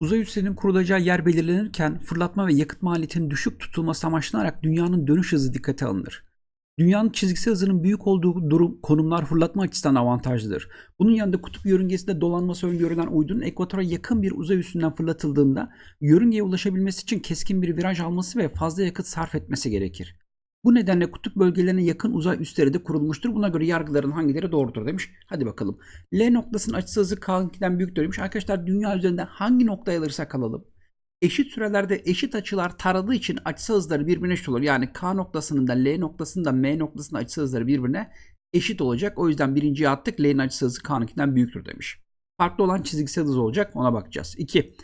Uzay üssünün kurulacağı yer belirlenirken fırlatma ve yakıt maliyetinin düşük tutulması amaçlanarak dünyanın dönüş hızı dikkate alınır. Dünyanın çizgisel hızının büyük olduğu durum konumlar fırlatma açısından avantajlıdır. Bunun yanında kutup yörüngesinde dolanması öngörülen uydunun ekvatora yakın bir uzay üstünden fırlatıldığında yörüngeye ulaşabilmesi için keskin bir viraj alması ve fazla yakıt sarf etmesi gerekir. Bu nedenle kutup bölgelerine yakın uzay üsleri de kurulmuştur. Buna göre yargıların hangileri doğrudur demiş. Hadi bakalım. L noktasının açısı hızı K'nınkinden büyüktür demiş. Arkadaşlar dünya üzerinde hangi noktaya alırsak alalım. Eşit sürelerde eşit açılar taradığı için açısı hızları birbirine eşit olur. Yani K noktasının da L noktasının da M noktasının açısı hızları birbirine eşit olacak. O yüzden birinciye attık. L'nin açısı hızı K'nınkinden büyüktür demiş. Farklı olan çizgisel hız olacak. Ona bakacağız. 2.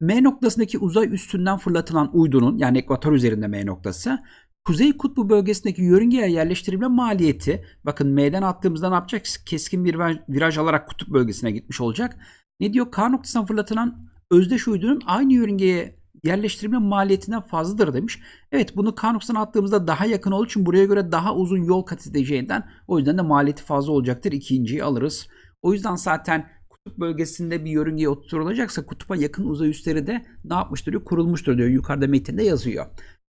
M noktasındaki uzay üstünden fırlatılan uydunun yani ekvator üzerinde M noktası Kuzey Kutbu bölgesindeki yörüngeye yerleştirilme maliyeti bakın M'den attığımızda ne yapacak? Keskin bir viraj, alarak kutup bölgesine gitmiş olacak. Ne diyor? K noktasından fırlatılan özdeş uydunun aynı yörüngeye yerleştirilme maliyetinden fazladır demiş. Evet bunu K noktasına attığımızda daha yakın olduğu için buraya göre daha uzun yol kat edeceğinden o yüzden de maliyeti fazla olacaktır. İkinciyi alırız. O yüzden zaten kutup bölgesinde bir yörüngeye oturulacaksa kutupa yakın uzay üsleri de ne yapmıştır diyor? Kurulmuştur diyor. Yukarıda metinde yazıyor.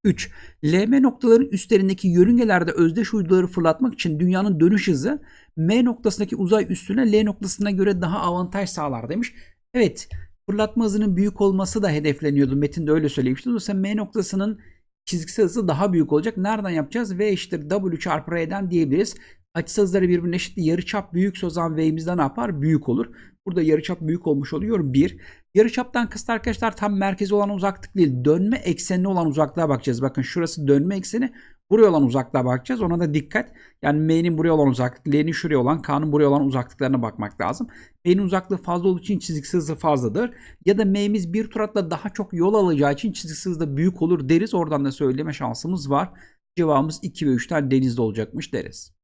3. LM noktaların üstlerindeki yörüngelerde özdeş uyduları fırlatmak için dünyanın dönüş hızı M noktasındaki uzay üstüne L noktasına göre daha avantaj sağlar demiş. Evet fırlatma hızının büyük olması da hedefleniyordu. Metin de öyle söylemişti. Dolayısıyla M noktasının çizgisel hızı daha büyük olacak. Nereden yapacağız? V eşittir W çarpı R'den diyebiliriz. Açı hızları birbirine eşit. Yarıçap büyükse o zaman V'imizde ne yapar? Büyük olur. Burada yarıçap büyük olmuş oluyor. 1. Yarıçaptan kısıt arkadaşlar tam merkeze olan uzaklık değil. Dönme eksenine olan uzaklığa bakacağız. Bakın şurası dönme ekseni. Buraya olan uzaklığa bakacağız. Ona da dikkat. Yani M'nin buraya olan uzaklık, L'nin şuraya olan, K'nın buraya olan uzaklıklarına bakmak lazım. M'nin uzaklığı fazla olduğu için çizgisi hızı fazladır. Ya da M'miz bir tur atla daha çok yol alacağı için çizgisi hızı da büyük olur deriz. Oradan da söyleme şansımız var. Cevabımız 2 ve 3'ten denizde olacakmış deriz.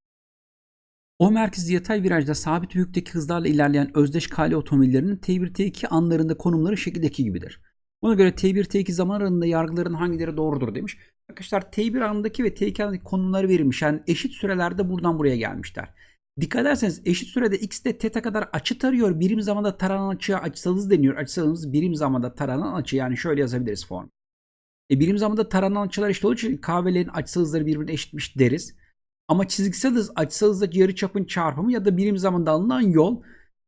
O merkezi yatay virajda sabit büyüklükteki hızlarla ilerleyen özdeş kale otomobillerinin T1 T2 anlarında konumları şekildeki gibidir. Buna göre T1 T2 zaman aralığında yargıların hangileri doğrudur demiş. Arkadaşlar T1 anındaki ve T2 anındaki konumları verilmiş. Yani eşit sürelerde buradan buraya gelmişler. Dikkat ederseniz eşit sürede x de θ kadar açı tarıyor. Birim zamanda taranan açıya açısal hız deniyor. Açısal hız birim zamanda taranan açı. Yani şöyle yazabiliriz form. E, birim zamanda taranan açılar eşit olduğu için K ve hızları birbirine eşitmiş deriz. Ama çizgisel hız açısal hızdaki yarıçapın çarpımı ya da birim zamanda alınan yol.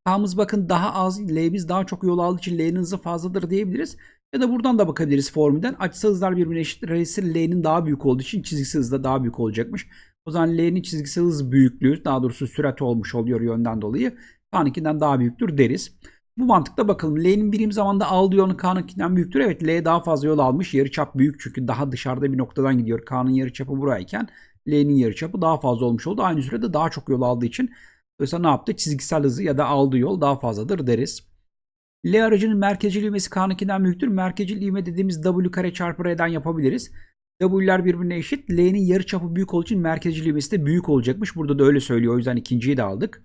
K'mız bakın daha az, L'miz daha çok yol aldığı için L'nin hızı fazladır diyebiliriz. Ya da buradan da bakabiliriz formülden. Açısal hızlar birbirine eşit. Dolayısıyla L'nin daha büyük olduğu için çizgisel hız da daha büyük olacakmış. O zaman L'nin çizgisel hız büyüklüğü daha doğrusu sürat olmuş oluyor yönden dolayı. K'nınkinden daha büyüktür deriz. Bu mantıkla bakalım. L'nin birim zamanda aldığı yolun K'nınkinden büyüktür. Evet L daha fazla yol almış. Yarıçap büyük çünkü daha dışarıda bir noktadan gidiyor. K'nın yarıçapı burayken L'nin yarıçapı daha fazla olmuş oldu. Aynı sürede daha çok yol aldığı için Dolayısıyla ne yaptı? Çizgisel hızı ya da aldığı yol daha fazladır deriz. L aracının merkezcil ivmesi K'nınkinden büyüktür. Merkezcil ivme dediğimiz W kare çarpı R'den yapabiliriz. W'ler birbirine eşit. L'nin yarıçapı büyük olduğu için merkezcil ivmesi de büyük olacakmış. Burada da öyle söylüyor. O yüzden ikinciyi de aldık.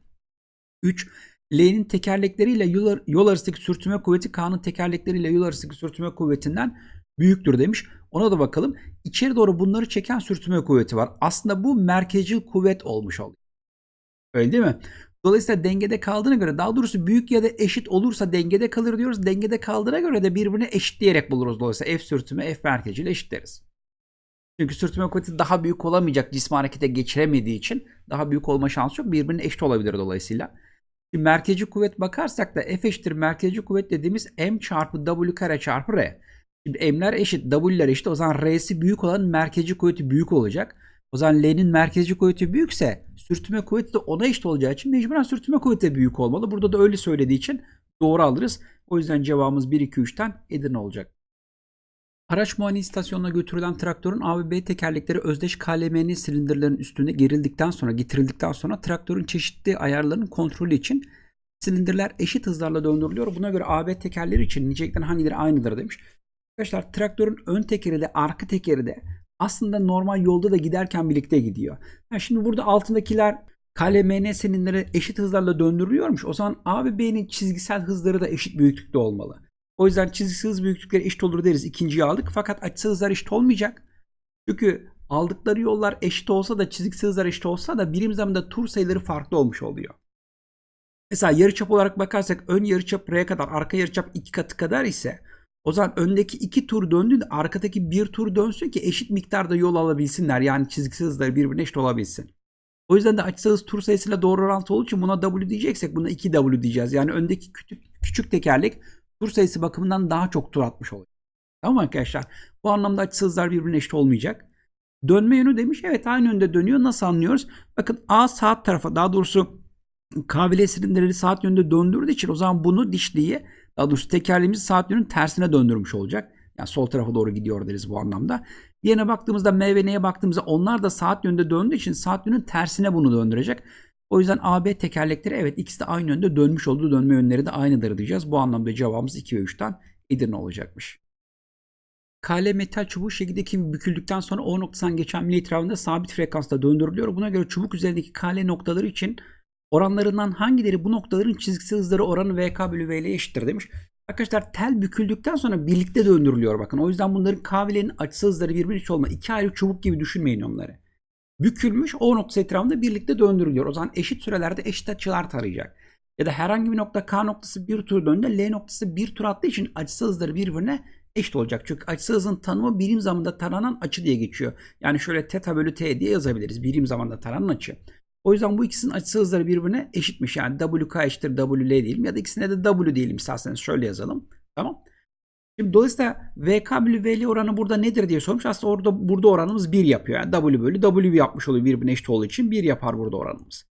3. L'nin tekerlekleriyle yol, arasındaki sürtünme kuvveti K'nın tekerlekleriyle yol arasındaki sürtünme kuvvetinden büyüktür demiş. Ona da bakalım. İçeri doğru bunları çeken sürtünme kuvveti var. Aslında bu merkezcil kuvvet olmuş oluyor. Öyle değil mi? Dolayısıyla dengede kaldığına göre daha doğrusu büyük ya da eşit olursa dengede kalır diyoruz. Dengede kaldığına göre de birbirine eşitleyerek buluruz. Dolayısıyla F sürtünme F merkezcil eşitleriz. Çünkü sürtünme kuvveti daha büyük olamayacak cismi harekete geçiremediği için daha büyük olma şansı yok. Birbirine eşit olabilir dolayısıyla. Şimdi merkezi kuvvet bakarsak da F eşittir merkezi kuvvet dediğimiz M çarpı W kare çarpı R. Şimdi M'ler eşit, W'ler eşit. O zaman R'si büyük olan merkezi kuvveti büyük olacak. O zaman L'nin merkezi kuvveti büyükse sürtünme kuvveti de ona eşit olacağı için mecburen sürtünme kuvveti de büyük olmalı. Burada da öyle söylediği için doğru alırız. O yüzden cevabımız 1, 2, 3'ten Edirne olacak. Araç muayene istasyonuna götürülen traktörün A tekerlekleri özdeş KLMN silindirlerin üstüne gerildikten sonra getirildikten sonra traktörün çeşitli ayarlarının kontrolü için silindirler eşit hızlarla döndürülüyor. Buna göre AB tekerleri için nicelikten hangileri aynıdır demiş. Arkadaşlar traktörün ön tekeri de arka tekeri de aslında normal yolda da giderken birlikte gidiyor. Yani şimdi burada altındakiler KLMN silindirleri eşit hızlarla döndürülüyormuş. O zaman A ve B'nin çizgisel hızları da eşit büyüklükte olmalı. O yüzden çizgisel hız büyüklükleri eşit olur deriz. İkinciyi aldık. Fakat açısal hızlar eşit olmayacak. Çünkü aldıkları yollar eşit olsa da çizgisel hızlar eşit olsa da birim zamanda tur sayıları farklı olmuş oluyor. Mesela yarıçap olarak bakarsak ön yarıçap R'ye kadar, arka yarıçap 2 katı kadar ise o zaman öndeki 2 tur döndüğünde arkadaki 1 tur dönsün ki eşit miktarda yol alabilsinler. Yani çizgisi hızları birbirine eşit olabilsin. O yüzden de açısal hız tur sayısıyla doğru orantılı olduğu için buna W diyeceksek buna 2W diyeceğiz. Yani öndeki küçük, küçük tekerlek tur sayısı bakımından daha çok tur atmış olacak. Tamam mı arkadaşlar? Bu anlamda açısal hızlar birbirine eşit olmayacak. Dönme yönü demiş. Evet aynı yönde dönüyor. Nasıl anlıyoruz? Bakın A saat tarafa daha doğrusu kabile silindirleri saat yönünde döndürdüğü için o zaman bunu dişliği daha doğrusu tekerleğimizi saat yönünün tersine döndürmüş olacak. Yani sol tarafa doğru gidiyor deriz bu anlamda. Diğerine baktığımızda M ve N'ye baktığımızda onlar da saat yönünde döndüğü için saat yönünün tersine bunu döndürecek. O yüzden AB tekerlekleri evet ikisi de aynı yönde dönmüş olduğu dönme yönleri de aynıdır diyeceğiz. Bu anlamda cevabımız 2 ve 3'ten Edirne olacakmış. KL metal çubuğu şekildeki büküldükten sonra O noktasından geçen mil etrafında sabit frekansta döndürülüyor. Buna göre çubuk üzerindeki KL noktaları için oranlarından hangileri bu noktaların çizgisel hızları oranı VK bölü V ile eşittir demiş. Arkadaşlar tel büküldükten sonra birlikte döndürülüyor bakın. O yüzden bunların kahvelerin açısal hızları birbirine eşit olma. İki ayrı çubuk gibi düşünmeyin onları. Bükülmüş o noktası etrafında birlikte döndürülüyor. O zaman eşit sürelerde eşit açılar tarayacak. Ya da herhangi bir nokta K noktası bir tur döndü. L noktası bir tur attığı için açısal hızları birbirine eşit olacak. Çünkü açısal hızın tanımı birim zamanda taranan açı diye geçiyor. Yani şöyle teta bölü t diye yazabiliriz. Birim zamanda taranan açı. O yüzden bu ikisinin açısal hızları birbirine eşitmiş. Yani WK eşittir WL diyelim ya da ikisine de W diyelim isterseniz şöyle yazalım. Tamam. Şimdi dolayısıyla VK bölü VL oranı burada nedir diye sormuş. Aslında orada burada oranımız 1 yapıyor. Yani W bölü W yapmış oluyor birbirine eşit olduğu için 1 yapar burada oranımız.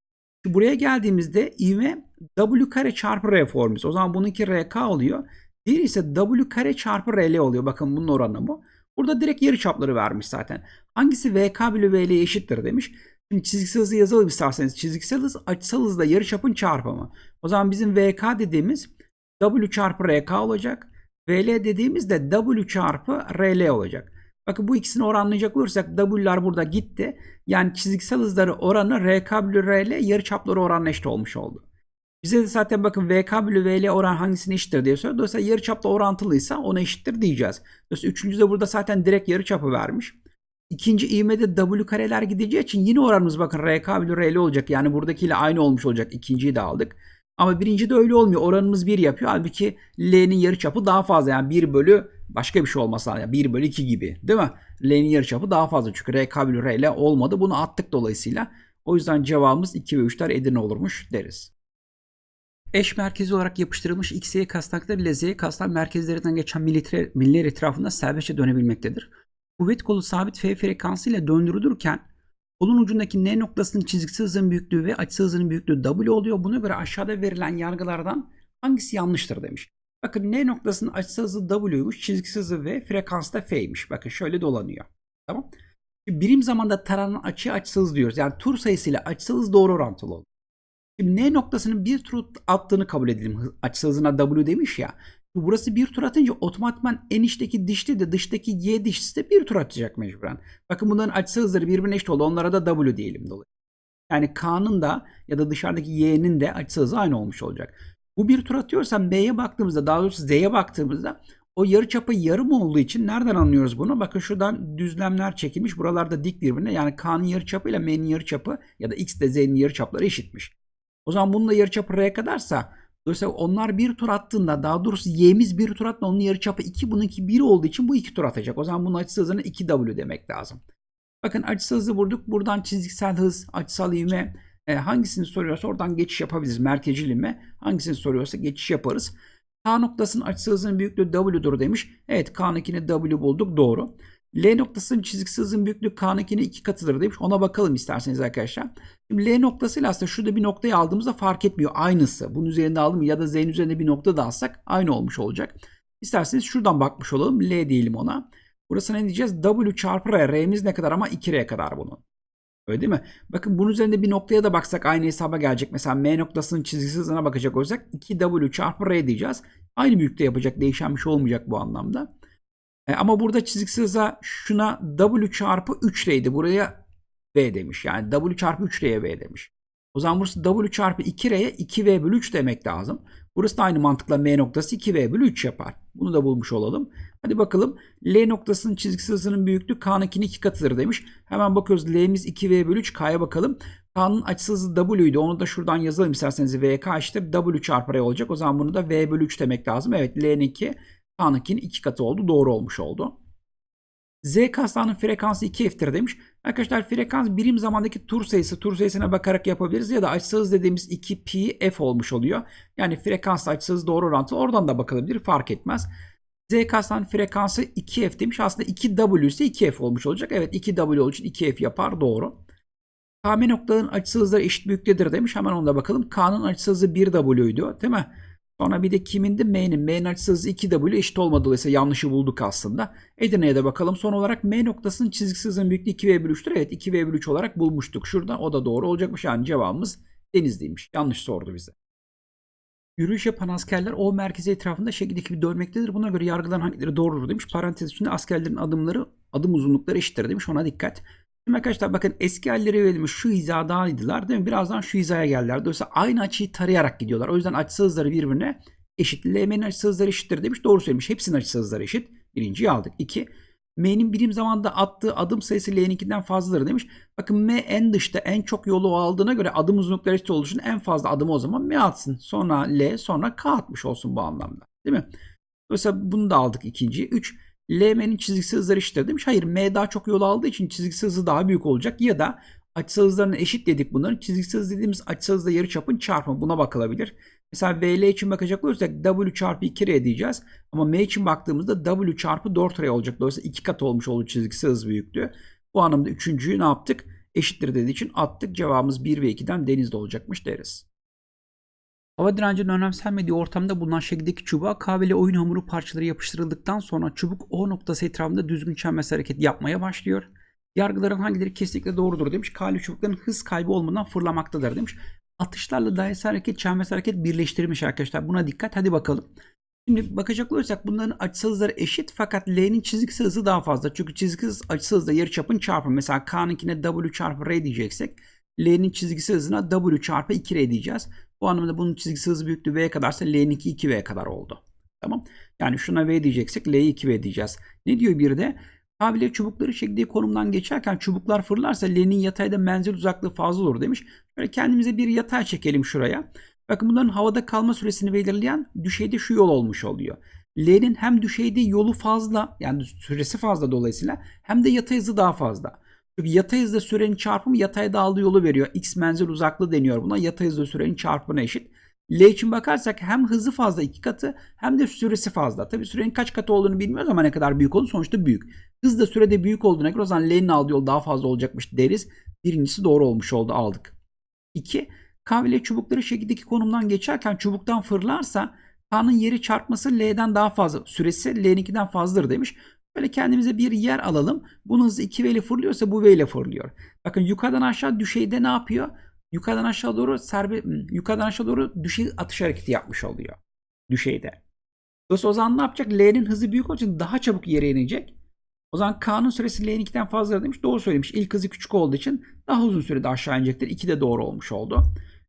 Şimdi buraya geldiğimizde ivme W kare çarpı R formülüz. O zaman bununki RK oluyor. Bir ise W kare çarpı RL oluyor. Bakın bunun oranı bu. Burada direkt yarı çapları vermiş zaten. Hangisi VK bölü VL eşittir demiş. Şimdi çizgisel hızı yazalım isterseniz. Çizgisel hız açısal hızla yarıçapın çarpımı. O zaman bizim VK dediğimiz W çarpı RK olacak. VL dediğimiz de W çarpı RL olacak. Bakın bu ikisini oranlayacak olursak W'lar burada gitti. Yani çizgisel hızları oranı RK bölü RL yarıçapları oranla eşit olmuş oldu. Bize de zaten bakın VK bölü VL oran hangisine eşittir diye soruyor. Dolayısıyla yarıçapla orantılıysa ona eşittir diyeceğiz. Dolayısıyla üçüncüde burada zaten direkt yarıçapı vermiş. İkinci ivmede W kareler gideceği için yine oranımız bakın RK bölü RL olacak. Yani buradakiyle aynı olmuş olacak. İkinciyi de aldık. Ama birinci de öyle olmuyor. Oranımız 1 yapıyor. Halbuki L'nin yarıçapı daha fazla. Yani 1 bölü başka bir şey olması lazım. Yani 1 bölü 2 gibi. Değil mi? L'nin yarıçapı daha fazla. Çünkü RK bölü RL olmadı. Bunu attık dolayısıyla. O yüzden cevabımız 2 ve 3'ler Edirne olurmuş deriz. Eş merkezi olarak yapıştırılmış X-Y kasnaklar ile Z kasnak merkezlerinden geçen miller, etrafında serbestçe dönebilmektedir. Kuvvet kolu sabit F frekansı ile döndürülürken kolun ucundaki N noktasının çizgisi hızının büyüklüğü ve açısı hızının büyüklüğü W oluyor. Buna göre aşağıda verilen yargılardan hangisi yanlıştır demiş. Bakın N noktasının açısı hızı W'ymuş, çizgisi hızı ve frekansı da F'ymiş. Bakın şöyle dolanıyor. Tamam. Birim zamanda taranan açı açısı hız diyoruz. Yani tur sayısıyla açısı hız doğru orantılı olur. Şimdi N noktasının bir tur attığını kabul edelim. Açısı hızına W demiş ya. Burası bir tur atınca otomatikman en içteki dişli de dıştaki Y dişlisi de bir tur atacak mecburen. Bakın bunların açısı hızları birbirine eşit oldu. Onlara da W diyelim dolayı. Yani K'nın da ya da dışarıdaki Y'nin de açısı hızı aynı olmuş olacak. Bu bir tur atıyorsam B'ye baktığımızda daha doğrusu Z'ye baktığımızda o yarı çapı yarım olduğu için nereden anlıyoruz bunu? Bakın şuradan düzlemler çekilmiş. Buralarda dik birbirine. Yani K'nın yarı çapı ile M'nin yarı çapı ya da X de Z'nin yarı çapları eşitmiş. O zaman bunun da yarı çapı R kadarsa Dolayısıyla onlar bir tur attığında daha doğrusu y'miz bir tur attığında onun yarıçapı 2 bununki 1 olduğu için bu 2 tur atacak. O zaman bunun açısı hızına 2w demek lazım. Bakın açısı hızı vurduk. Buradan çizgisel hız, açısal ivme e, hangisini soruyorsa oradan geçiş yapabiliriz. Merkezcil ivme hangisini soruyorsa geçiş yaparız. K noktasının açısı hızının büyüklüğü w'dur demiş. Evet K'nınkini w bulduk doğru. L noktasının çizgisi hızın büyüklüğü K'nınkinin iki katıdır demiş. Ona bakalım isterseniz arkadaşlar. Şimdi L noktasıyla aslında şurada bir noktayı aldığımızda fark etmiyor. Aynısı. Bunun üzerinde aldım ya da Z'nin üzerinde bir nokta da alsak aynı olmuş olacak. İsterseniz şuradan bakmış olalım. L diyelim ona. Burası ne diyeceğiz? W çarpı R. R'miz ne kadar ama 2R kadar bunun. Öyle değil mi? Bakın bunun üzerinde bir noktaya da baksak aynı hesaba gelecek. Mesela M noktasının çizgisi hızına bakacak olsak 2W çarpı R diyeceğiz. Aynı büyüklükte yapacak. Değişen bir şey olmayacak bu anlamda. E, ama burada çizgisi hıza şuna W çarpı 3R'ydi. Buraya V demiş. Yani W çarpı 3R'ye V demiş. O zaman burası W çarpı 2R'ye 2V bölü 3 demek lazım. Burası da aynı mantıkla M noktası 2V bölü 3 yapar. Bunu da bulmuş olalım. Hadi bakalım. L noktasının çizgisi hızının büyüklüğü K'nınkinin 2 katıdır demiş. Hemen bakıyoruz. L'miz 2V bölü 3. K'ya bakalım. K'nın açısı hızı W'ydu. Onu da şuradan yazalım isterseniz VK eşittir W çarpı R olacak. O zaman bunu da V bölü 3 demek lazım. Evet L'ninki K'nınkinin 2 katı oldu. Doğru olmuş oldu. Z kaslarının frekansı 2F'tir demiş. Arkadaşlar frekans birim zamandaki tur sayısı, tur sayısına bakarak yapabiliriz ya da açısı hız dediğimiz 2pi f olmuş oluyor. Yani frekansla açısı hız doğru orantılı oradan da bakılabilir fark etmez. Z kaslarının frekansı 2F demiş. Aslında 2W ise 2F olmuş olacak. Evet 2W olduğu için 2F yapar doğru. KM noktaların açısı hızları eşit büyüktedir demiş. Hemen ona bakalım. K'nın açısı hızı 1W'ydu değil mi? Sonra bir de kimindi? M'nin. M'nin açısı hızı 2W eşit olmadı. Dolayısıyla yanlışı bulduk aslında. Edirne'ye de bakalım. Son olarak M noktasının çizgisi hızının büyüklüğü 2V bölü 3'tür. Evet 2V bölü 3 olarak bulmuştuk. Şurada o da doğru olacakmış. Yani cevabımız Denizli'ymiş. Yanlış sordu bize. Yürüyüş yapan askerler o merkezi etrafında şekildeki gibi dönmektedir. Buna göre yargılanan hangileri doğrudur demiş. Parantez içinde askerlerin adımları, adım uzunlukları eşittir demiş. Ona dikkat. Şimdi arkadaşlar bakın eski halleri verilmiş şu hizadaydılar değil mi? Birazdan şu hizaya geldiler. Dolayısıyla aynı açıyı tarayarak gidiyorlar. O yüzden açısı hızları birbirine eşit. LM'nin açısı hızları eşittir demiş. Doğru söylemiş. Hepsinin açısı hızları eşit. Birinciyi aldık. İki. M'nin birim zamanda attığı adım sayısı L'ninkinden fazladır demiş. Bakın M en dışta en çok yolu aldığına göre adım uzunlukları eşit olduğu için en fazla adımı o zaman M atsın. Sonra L sonra K atmış olsun bu anlamda. Değil mi? Dolayısıyla bunu da aldık ikinciyi. 3. LM'nin çizgisi hızları eşittir demiş. Hayır M daha çok yol aldığı için çizgisi hızı daha büyük olacak. Ya da açısal hızlarını eşit dedik bunların. Çizgisi hız dediğimiz açısal hızla yarıçapın çarpımı. Buna bakılabilir. Mesela VL için bakacak olursak W çarpı 2R diyeceğiz. Ama M için baktığımızda W çarpı 4R olacak. Dolayısıyla 2 kat olmuş oldu çizgisi hız büyüklüğü. Bu anlamda üçüncüyü ne yaptık? Eşittir dediği için attık. Cevabımız 1 ve 2'den denizde olacakmış deriz. Hava direncinin önemsenmediği ortamda bulunan şekildeki çubuğa kahveli oyun hamuru parçaları yapıştırıldıktan sonra çubuk O noktası etrafında düzgün çembers hareket yapmaya başlıyor. Yargıların hangileri kesinlikle doğrudur demiş. Kahveli çubukların hız kaybı olmadan fırlamaktadır demiş. Atışlarla dairesel hareket, çembers hareket birleştirilmiş arkadaşlar. Buna dikkat. Hadi bakalım. Şimdi bakacak olursak bunların açısal hızları eşit fakat L'nin çizgisi hızı daha fazla. Çünkü çizgisi hız açısal hızla yarıçapın çarpımı. Mesela K'ninkine W çarpı R diyeceksek L'nin çizgisi hızına W çarpı 2R diyeceğiz. Bu anlamda bunun çizgisi hızı büyüklüğü V kadarsa L'ninki 2V kadar oldu. Tamam. Yani şuna V diyeceksek L'ye 2V diyeceğiz. Ne diyor bir de? Kabile çubukları çektiği konumdan geçerken çubuklar fırlarsa L'nin yatayda menzil uzaklığı fazla olur demiş. Şöyle kendimize bir yatay çekelim şuraya. Bakın bunların havada kalma süresini belirleyen düşeyde şu yol olmuş oluyor. L'nin hem düşeyde yolu fazla yani süresi fazla dolayısıyla hem de yatay hızı daha fazla. Çünkü yatay hızla sürenin çarpımı yatayda aldığı yolu veriyor. X menzil uzaklığı deniyor buna. Yatay hızla sürenin çarpımına eşit. L için bakarsak hem hızı fazla iki katı hem de süresi fazla. Tabi sürenin kaç katı olduğunu bilmiyoruz ama ne kadar büyük olduğunu sonuçta büyük. Hız da sürede büyük olduğuna göre o zaman L'nin aldığı yol daha fazla olacakmış deriz. Birincisi doğru olmuş oldu aldık. 2. Kahveli çubukları şekildeki konumdan geçerken çubuktan fırlarsa K'nın yeri çarpması L'den daha fazla. Süresi L'ninkinden fazladır demiş. Böyle kendimize bir yer alalım. Bunun hızı 2V ile fırlıyorsa bu V ile fırlıyor. Bakın yukarıdan aşağı düşeyde ne yapıyor? Yukarıdan aşağı doğru serbe, yukarıdan aşağı doğru düşey atış hareketi yapmış oluyor. Düşeyde. Dolayısıyla o zaman ne yapacak? L'nin hızı büyük olduğu için daha çabuk yere inecek. O zaman K'nın süresi L'ninkinden fazla demiş. Doğru söylemiş. İlk hızı küçük olduğu için daha uzun sürede aşağı inecektir. 2 de doğru olmuş oldu.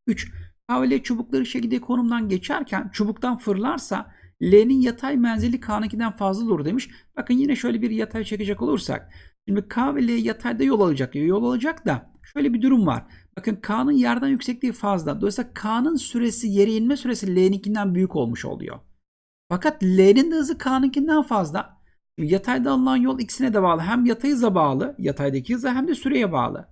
3. Kahveli çubukları şekilde konumdan geçerken çubuktan fırlarsa L'nin yatay menzili K'nınkinden fazla olur demiş. Bakın yine şöyle bir yatay çekecek olursak. Şimdi K ve L yatayda yol alacak. Yol alacak da şöyle bir durum var. Bakın K'nın yerden yüksekliği fazla. Dolayısıyla K'nın süresi, yere inme süresi L'ninkinden büyük olmuş oluyor. Fakat L'nin de hızı K'nınkinden fazla. Şimdi yatayda alınan yol ikisine de bağlı. Hem yatay hıza bağlı, yataydaki hıza hem de süreye bağlı.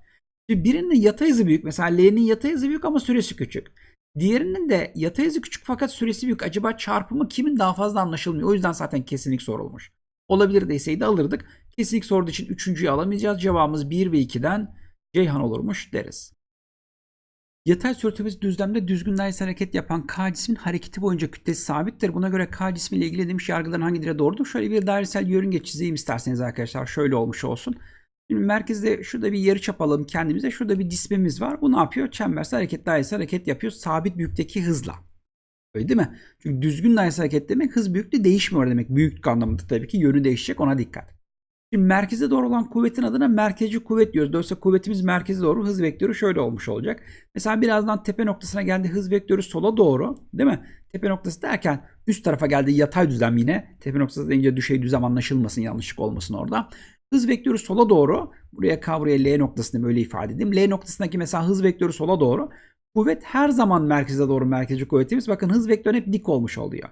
Şimdi birinin yatay hızı büyük. Mesela L'nin yatay hızı büyük ama süresi küçük. Diğerinin de yatay hızı küçük fakat süresi büyük. Acaba çarpımı kimin daha fazla anlaşılmıyor. O yüzden zaten kesinlik sorulmuş. Olabilir deseydi alırdık. Kesinlik sorduğu için üçüncüyü alamayacağız. Cevabımız 1 ve 2'den Ceyhan olurmuş deriz. Yatay sürtünmesi düzlemde düzgün dairesel hareket yapan K cismin hareketi boyunca kütlesi sabittir. Buna göre K cismiyle ilgili demiş yargıların hangileri doğrudur? Şöyle bir dairesel yörünge çizeyim isterseniz arkadaşlar. Şöyle olmuş olsun. Şimdi merkezde şurada bir yarıçap alalım kendimize. Şurada bir cismimiz var. Bu ne yapıyor? Çembersel hareket, dairesel hareket yapıyor. Sabit büyüklükteki hızla. Öyle değil mi? Çünkü düzgün dairesel hareket demek hız büyüklüğü değişmiyor demek. Büyüklük anlamında tabii ki yönü değişecek ona dikkat. Şimdi merkeze doğru olan kuvvetin adına merkezci kuvvet diyoruz. Dolayısıyla kuvvetimiz merkeze doğru hız vektörü şöyle olmuş olacak. Mesela birazdan tepe noktasına geldi hız vektörü sola doğru değil mi? Tepe noktası derken üst tarafa geldi yatay düzlem yine. Tepe noktası deyince düşey düzlem anlaşılmasın yanlışlık olmasın orada. Hız vektörü sola doğru. Buraya K L noktasını böyle ifade edeyim. L noktasındaki mesela hız vektörü sola doğru. Kuvvet her zaman merkeze doğru merkezi kuvvetimiz. Bakın hız vektörü hep dik olmuş oluyor.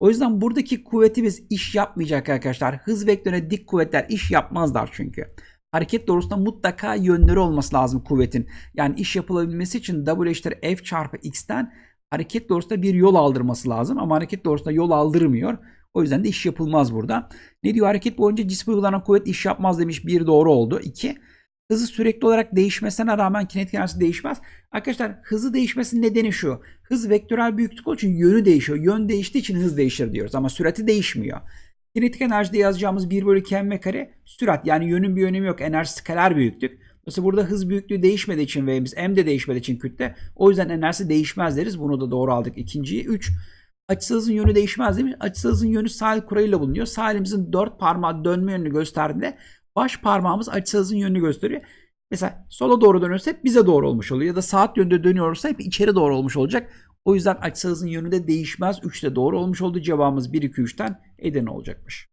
O yüzden buradaki kuvvetimiz iş yapmayacak arkadaşlar. Hız vektörüne dik kuvvetler iş yapmazlar çünkü. Hareket doğrusunda mutlaka yönleri olması lazım kuvvetin. Yani iş yapılabilmesi için W eşittir F çarpı X'ten hareket doğrusunda bir yol aldırması lazım. Ama hareket doğrusunda yol aldırmıyor. O yüzden de iş yapılmaz burada. Ne diyor? Hareket boyunca cisme uygulanan kuvvet iş yapmaz demiş. Bir doğru oldu. İki. Hızı sürekli olarak değişmesine rağmen kinetik enerjisi değişmez. Arkadaşlar hızı değişmesinin nedeni şu. Hız vektörel büyüklük olduğu için yönü değişiyor. Yön değiştiği için hız değişir diyoruz ama sürati değişmiyor. Kinetik enerjide yazacağımız 1 bölü 2 m kare sürat yani yönün bir önemi yok. Enerji skaler büyüklük. Mesela burada hız büyüklüğü değişmediği için V'miz m de değişmediği için kütle. O yüzden enerjisi değişmez deriz. Bunu da doğru aldık. İkinciyi 3. Açısal hızın yönü değişmez demiş. Açısal hızın yönü sahil kuralıyla bulunuyor. Sağ elimizin 4 parmağı dönme yönünü gösterdiğinde baş parmağımız açısal hızın yönünü gösteriyor. Mesela sola doğru dönüyorsa hep bize doğru olmuş oluyor. Ya da saat yönünde dönüyorsa hep içeri doğru olmuş olacak. O yüzden açısal hızın yönü de değişmez. 3 de doğru olmuş oldu. Cevabımız 1, 2, 3'ten Edirne olacakmış.